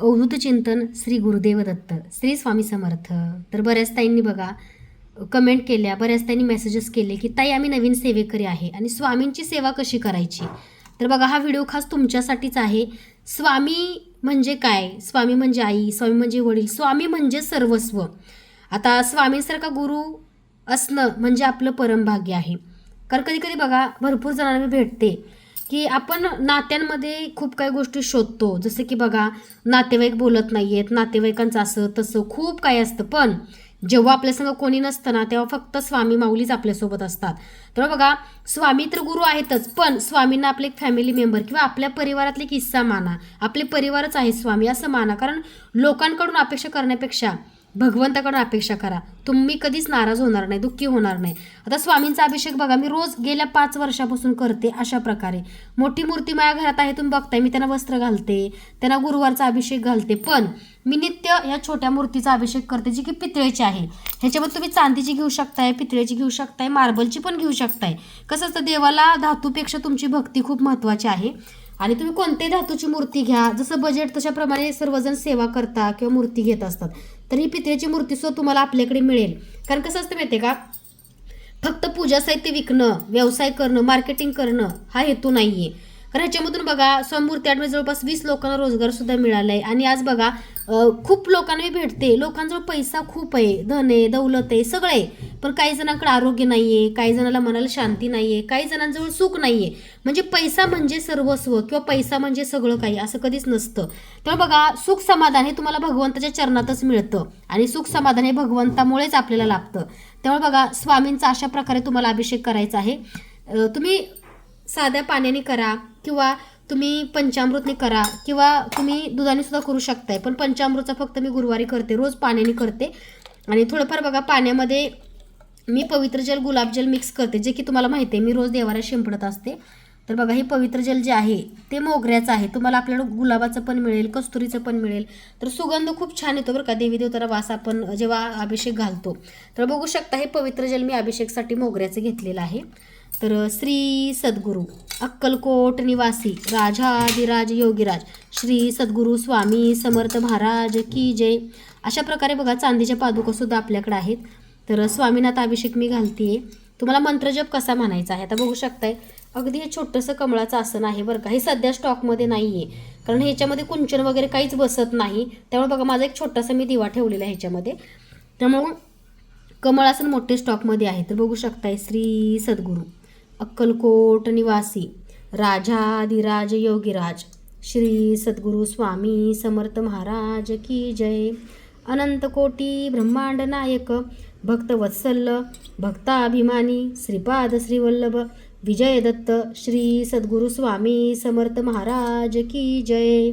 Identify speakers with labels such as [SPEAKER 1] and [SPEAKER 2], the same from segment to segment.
[SPEAKER 1] अवधूत चिंतन श्री गुरुदेव दत्त श्री स्वामी समर्थ. तर बऱ्याच ताईंनी बघा कमेंट केल्या बऱ्याच ताईंनी मेसेजेस केले की ताई आम्ही नवीन सेवेकरी आहे आणि स्वामींची सेवा कशी करायची? तर बघा हा व्हिडिओ खास तुमच्यासाठीच आहे. स्वामी म्हणजे काय? स्वामी म्हणजे आई स्वामी म्हणजे वडील स्वामी म्हणजे सर्वस्व. आता स्वामींसारखा गुरु असणं म्हणजे आपलं परमभाग्य आहे. कारण कधी कधी बघा भरपूर जणांना मी भेटते. की आपण नात्यांमध्ये खूप काही गोष्टी शोधतो. जसं की बघा नातेवाईक बोलत नाही आहेत नातेवाईकांचं असं तसं खूप काही असतं. पण जेव्हा आपल्यासंग कोणी नसतं ना तेव्हा फक्त स्वामी माऊलीच आपल्यासोबत असतात. तर बघा स्वामी तर गुरु आहेतच पण स्वामींना आपले एक फॅमिली मेंबर किंवा आपल्या परिवारातले एक हिस्सा माना. आपले परिवारच आहे स्वामी असं माना. कारण लोकांकडून अपेक्षा करण्यापेक्षा भगवंताकडून अपेक्षा करा. तुम्ही कधीच नाराज होणार नाही दुःखी होणार नाही. आता स्वामींचा अभिषेक बघा मी रोज गेल्या पाच वर्षापासून करते अशा प्रकारे. मोठी मूर्ती माझ्या घरात आहे तुम्ही बघताय मी त्यांना वस्त्र घालते त्यांना गुरुवारचा अभिषेक घालते. पण मी नित्य या छोट्या मूर्तीचा अभिषेक करते जी की पितळेची आहे. ह्याच्यामध्ये तुम्ही चांदीची घेऊ शकताय पितळेची घेऊ शकताय मार्बलची पण घेऊ शकताय. कसं असतं देवाला धातूपेक्षा तुमची भक्ती खूप महत्त्वाची आहे. आणि तुम्ही कोणत्याही धातूची मूर्ती घ्या. जसं बजेट तशाप्रमाणे सर्वजण सेवा करता किंवा मूर्ती घेत असतात. तर ही पितळेची मूर्ती सुद्धा तुम्हाला आपल्याकडे मिळेल. कारण कसं असतं माहिती आहे का? फक्त पूजा साहित्य विकणं व्यवसाय करणं मार्केटिंग करणं हा हेतू नाही आहे कारण ह्याच्यामधून बघा स्वयंमूर्ती आठवडे जवळपास वीस लोकांना रोजगार सुद्धा मिळाला आहे आणि आज बघा खूप लोकांना मी भेटते. लोकांजवळ पैसा खूप आहे. धन आहे दौलत आहे सगळं आहे. पण काही जणांकडे आरोग्य नाही आहे काही जणांना मनाला शांती नाही आहे काही जणांजवळ सुख नाही आहे म्हणजे पैसा म्हणजे सर्वस्व किंवा पैसा म्हणजे सगळं काही असं कधीच नसतं. तेव्हा बघा सुख समाधान हे तुम्हाला भगवंताच्या चरणातच मिळतं. आणि सुख समाधान हे भगवंतामुळेच आपल्याला लाभतं. त्यामुळे बघा स्वामींचा अशा प्रकारे तुम्हाला अभिषेक करायचा आहे. तुम्ही साध्या पाण्याने करा किंवा तुम्ही पंचामृतने करा किंवा तुम्ही दुधाने सुद्धा करू शकताय. पण पंचामृतचा फक्त मी गुरुवारी करते रोज पाण्याने करते. आणि थोडंफार बघा पाण्यामध्ये मी पवित्र जल गुलाबजल मिक्स करते जे की तुम्हाला माहिती आहे मी रोज देवाला शिंपडत असते. तर बघा हे पवित्र जल जे आहे ते मोगऱ्याचं आहे. तुम्हाला आपल्याला गुलाबाचं पण मिळेल कस्तुरीचं पण मिळेल. तर सुगंध खूप छान येतो बरं का देवी देवताला वास आपण जेव्हा अभिषेक घालतो. तर बघू शकता हे पवित्र जल मी अभिषेकसाठी मोगऱ्याचं घेतलेलं आहे. तर श्री सद्गुरू अक्कलकोट निवासी राजाधिराज योगीराज श्री सद्गुरू स्वामी समर्थ महाराज की जय. अशा प्रकारे बघा चांदीच्या पादुकासुद्धा आपल्याकडे आहेत. तर स्वामीनाथ अभिषेक मी घालतीये. तुम्हाला मंत्रजप कसा म्हणायचा आहे? आता बघू शकताय. अगदी हे छोटंसं कमळाचं आसन आहे बरं का. हे सध्या स्टॉकमध्ये नाही आहे कारण ह्याच्यामध्ये कुंचन वगैरे काहीच बसत नाही. त्यामुळे बघा माझा एक छोटासा मी दिवा ठेवलेला आहे ह्याच्यामध्ये. त्यामुळं कमळासन मोठे स्टॉकमध्ये आहे. तर बघू शकताय श्री सद्गुरू. अक्कलकोट निवासी राजाधिराज योगीराज श्री सद्गुरू स्वामी समर्थ महाराज की जय. अनंतकोटी ब्रह्मांड नायक भक्तवत्सल भक्ताभिमानी श्रीपाद श्रीवल्लभ विजयदत्त श्री सद्गुरू स्वामी समर्थ महाराज की जय.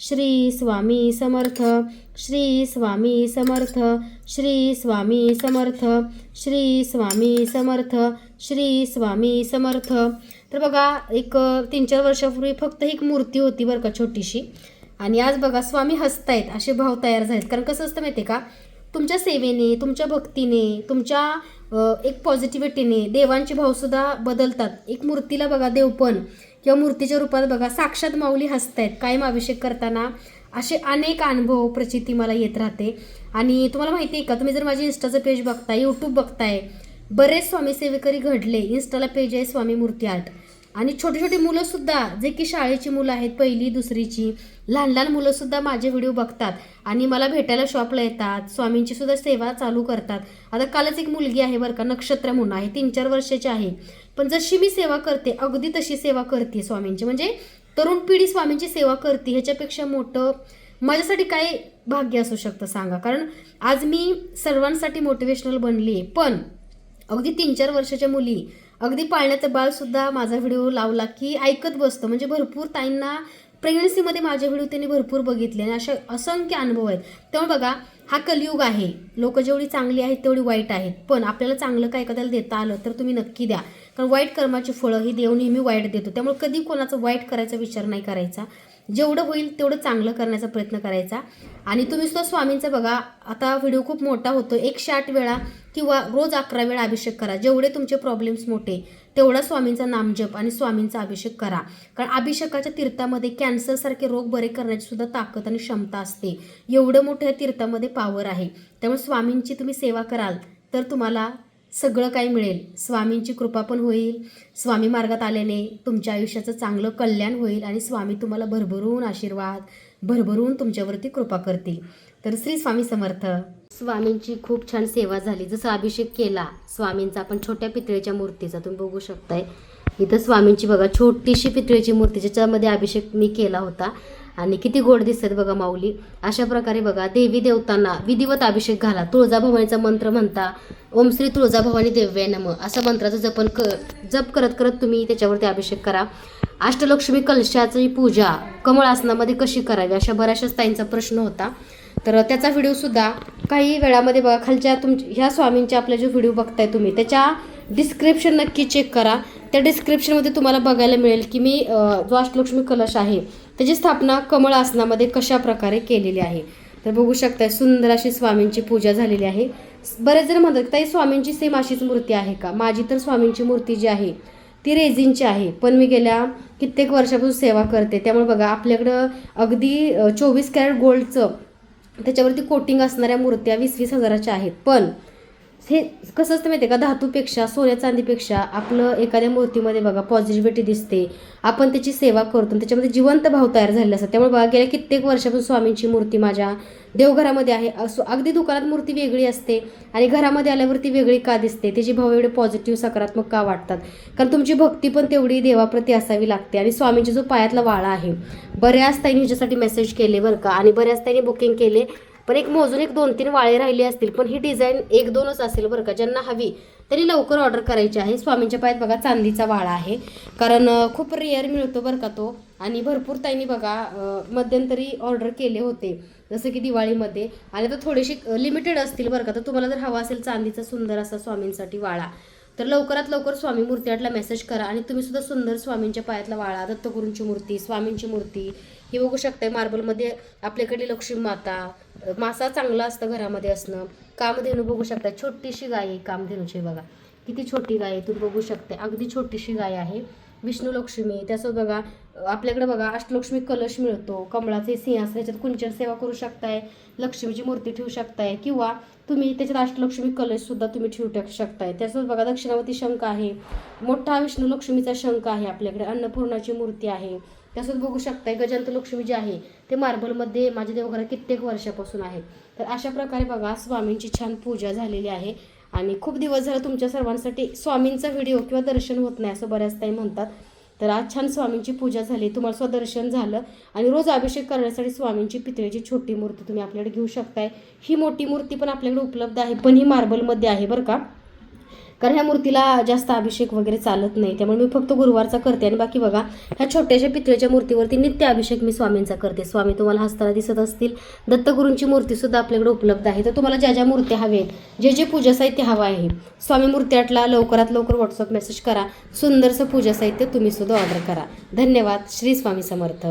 [SPEAKER 1] श्री स्वामी समर्थ श्री स्वामी समर्थ श्री स्वामी समर्थ श्री स्वामी समर्थ श्री स्वामी समर्थ. तर बघा एक तीन चार वर्षापूर्वी फक्त एक मूर्ती होती बरं का छोटीशी. आणि आज बघा स्वामी हसतायत असे भाव तयार झालेत. कारण कसं असतं माहिती आहे का? तुमच्या सेवेने तुमच्या भक्तीने तुमच्या एक पॉझिटिव्हिटीने देवांचे भावसुद्धा बदलतात. एक मूर्तीला बघा देवपण. किंवा मूर्तीच्या रूपात बघा साक्षात माऊली हसतायत. कायम अभिषेक करताना असे अनेक अनुभव प्रचिती मला येत राहते. आणि तुम्हाला माहिती आहे का तुम्ही जर माझे इंस्टाचं पेज बघताय यूट्यूब बघताय बरेच स्वामी सेवेकरी घडले. इंस्टाला पेज आहे स्वामी मूर्ती आर्ट. आणि छोटी छोटी मुलंसुद्धा जे की शाळेची मुलं आहेत पहिली दुसरीची लहान लहान मुलंसुद्धा माझे व्हिडिओ बघतात. आणि मला भेटायला शॉपला येतात स्वामींची सुद्धा सेवा चालू करतात. आता कालच एक मुलगी आहे बरं का नक्षत्र म्हणून आहे तीन चार वर्षाची आहे. पण जशी मी सेवा करते अगदी तशी सेवा करते स्वामींची. म्हणजे तरुण पिढी स्वामींची सेवा करते ह्याच्यापेक्षा मोठं माझ्यासाठी काय भाग्य असू शकतं सांगा. कारण आज मी सर्वांसाठी मोटिवेशनल बनली आहे पण अगदी तीन चार वर्षाच्या मुली अगदी पाळण्याचं बाळ सुद्धा माझा व्हिडिओ लावला की ऐकत बसतं. म्हणजे भरपूर ताईंना प्रेग्नन्सीमध्ये माझे व्हिडिओ त्यांनी भरपूर बघितले आणि अशा असंख्य अनुभव आहेत. त्यामुळे बघा हा कलियुग आहे. लोक जेवढी चांगली आहेत तेवढी वाईट आहेत. पण आपल्याला चांगलं काय एखाद्याला देता आलं तर तुम्ही नक्की द्या. कारण वाईट कर्माची फळं ही देव नेहमी वाईट देतो. त्यामुळे कधी कोणाचं वाईट करायचा विचार नाही करायचा. जेवढं होईल तेवढं चांगलं करण्याचा प्रयत्न करायचा. आणि तुम्ही सुद्धा स्वामींचं बघा आता व्हिडिओ खूप मोठा होतो. एकशे आठ वेळा किंवा रोज अकरा वेळा अभिषेक करा. जेवढे तुमचे प्रॉब्लेम्स मोठे तेवढा स्वामींचा नामजप आणि स्वामींचा अभिषेक करा. कारण अभिषेकाच्या तीर्थामध्ये कॅन्सरसारखे रोग बरे करण्याची सुद्धा ताकद आणि क्षमता असते. एवढं मोठ्या तीर्थामध्ये पावर आहे. त्यामुळे स्वामींची तुम्ही सेवा कराल तर तुम्हाला सगळं काही मिळेल. स्वामींची कृपा पण होईल. स्वामी मार्गात आल्याने तुमच्या आयुष्याचं चांगलं कल्याण होईल आणि स्वामी तुम्हाला भरभरून आशीर्वाद भरभरून तुमच्यावरती कृपा करतील. तर श्री स्वामी समर्थ. स्वामींची खूप छान सेवा झाली. जसं अभिषेक केला स्वामींचा आपण छोट्या पितळेच्या मूर्तीचा. तुम्ही बघू शकताय. इथं स्वामींची बघा छोटीशी पितळीची मूर्ती ज्याच्यामध्ये अभिषेक मी केला होता. आणि किती गोड दिसतात बघा माऊली. अशा प्रकारे बघा देवी देवतांना विधिवत अभिषेक घाला. तुळजाभवानीचा मंत्र म्हणता ओम श्री तुळजाभवानी देव्य नम. असं मंत्राचं जपन क जप करत करत तुम्ही त्याच्यावरती अभिषेक करा. अष्टलक्ष्मी कलशाची पूजा कमळ आसनामध्ये कशी करावी अशा बऱ्याचशाच ताईंचा प्रश्न होता. तर त्याचा व्हिडिओसुद्धा काही वेळामध्ये बघा खालच्या तुम ह्या स्वामींचे आपल्या जो व्हिडिओ बघताय तुम्ही त्याच्या डिस्क्रिप्शन नक्की चेक करा. त्या डिस्क्रिप्शनमध्ये तुम्हाला बघायला मिळेल की मी जो अष्टलक्ष्मी कलश आहे त्याची स्थापना कमळ आसनामध्ये कशा प्रकारे केलेली आहे. तर बघू शकताय सुंदर अशी स्वामींची पूजा झालेली आहे. बरेच जण म्हणतात ताई स्वामींची सेम अशीच मूर्ती आहे का? माझी तर स्वामींची मूर्ती जी आहे ती रेझिनची आहे. पण मी गेल्या कित्येक वर्षापासून सेवा करते. त्यामुळे बघा आपल्याकडं अगदी चोवीस कॅरेट गोल्डचं त्याच्यावरती कोटिंग असणाऱ्या मूर्त्या वीस वीस हजाराच्या आहेत. पण हे कसं असतं माहिती आहे का? धातूपेक्षा सोन्या चांदीपेक्षा आपलं एखाद्या मूर्तीमध्ये बघा पॉझिटिव्हिटी दिसते. आपण त्याची सेवा करतो आणि त्याच्यामध्ये जिवंत भाव तयार झालेला असतात. त्यामुळे बघा गेल्या कित्येक वर्षापासून स्वामींची मूर्ती माझ्या देवघरामध्ये आहे. असो अगदी दुकानात मूर्ती वेगळी असते आणि घरामध्ये आल्यावरती वेगळी का दिसते? त्याची भाव एवढे पॉझिटिव्ह सकारात्मक का वाटतात? कारण तुमची भक्ती पण तेवढी देवाप्रती असावी लागते आणि स्वामींची जो पायातला वाळा आहे बऱ्याच ताईंनी ह्याच्यासाठी मेसेज केले बरं का? आणि बऱ्याच ताईंनी बुकिंग केले पण एक मोजून एक दोन तीन वाळे राहिले असतील पण ही डिझाईन एक दोनच असेल बरं का ज्यांना हवी तरी लवकर ऑर्डर करायची आहे. स्वामींच्या पायात बघा चांदीचा वाळा आहे. कारण खूप रेअर मिळतो बरं का तो. आणि भरपूर त्यांनी बघा मध्यंतरी ऑर्डर केले होते जसं की दिवाळीमध्ये. आणि आता थोडेसे लिमिटेड असतील बरं का तर तुम्हाला जर हवा असेल चांदीचा सुंदर असा स्वामींसाठी वाळा तर लवकरात लवकर स्वामी मूर्तीआटला मेसेज करा आणि तुम्ही सुद्धा सुंदर स्वामींच्या पायातला वाळा दत्तगुरूंची मूर्ती स्वामींची मूर्ती ही बघू शकताय. मार्बलमध्ये आपल्याकडे लक्ष्मी माता मासा चांगला असतं घरामध्ये असणं. कामधेनू बघू शकता छोटीशी गाय आहे कामधेनूची बघा. किती छोटी गाय आहे तुम्ही बघू शकता अगदी छोटीशी गाय आहे. विष्णुलक्ष्मी त्यासोबत बघा आपल्याकडे बघा अष्टलक्ष्मी कलश मिळतो कमळाचे सिंहासन त्याच्यात कुंचन सेवा करू शकताय लक्ष्मीची मूर्ती ठेवू शकताय किंवा तुम्ही त्याच्यात अष्टलक्ष्मी कलश सुद्धा तुम्ही ठेवू टाक शकताय. त्यासोबत बघा दक्षिणावती शंख आहे मोठा विष्णू लक्ष्मीचा शंख आहे आपल्याकडे अन्नपूर्णाची मूर्ती आहे. त्यासोबत बघू शकताय गजंत लक्ष्मी जे आहे ते मार्बलमध्ये माझ्या देवघरात कित्येक वर्षापासून आहे. तर अशा प्रकारे बघा स्वामींची छान पूजा झालेली आहे. आणि खूप दिवस झालं तुमच्या सर्वांसाठी स्वामींचा व्हिडिओ किंवा दर्शन होत नाही असं बऱ्याच ताई म्हणतात. तर आज छान स्वामींची पूजा झाली. तुम्हाला स्वदर्शन झालं आणि रोज अभिषेक करण्यासाठी स्वामींची पितळेची छोटी मूर्ती तुम्ही आपल्याकडे घेऊ शकताय. ही मोठी मूर्ती पण आपल्याकडे उपलब्ध आहे पण ही मार्बलमध्ये आहे बरं का. कारण ह्या मूर्तीला जास्त अभिषेक वगैरे चालत नाही. त्यामुळे मी फक्त गुरुवारचा करते. आणि बाकी बघा ह्या छोट्याशा पितळेच्या मूर्तीवरती नित्य अभिषेक मी स्वामींचा करते. स्वामी तुम्हाला हसताना दिसत असतील. दत्तगुरूंची मूर्तीसुद्धा आपल्याकडे उपलब्ध आहे. तर तुम्हाला ज्या ज्या मूर्त्या हवेत जे जे पूजा साहित्य हवं आहे स्वामी मूर्त्याटला लवकरात लवकर व्हॉट्सअप मेसेज करा. सुंदरसं पूजा साहित्य तुम्ही सुद्धा ऑर्डर करा. धन्यवाद. श्री स्वामी समर्थ.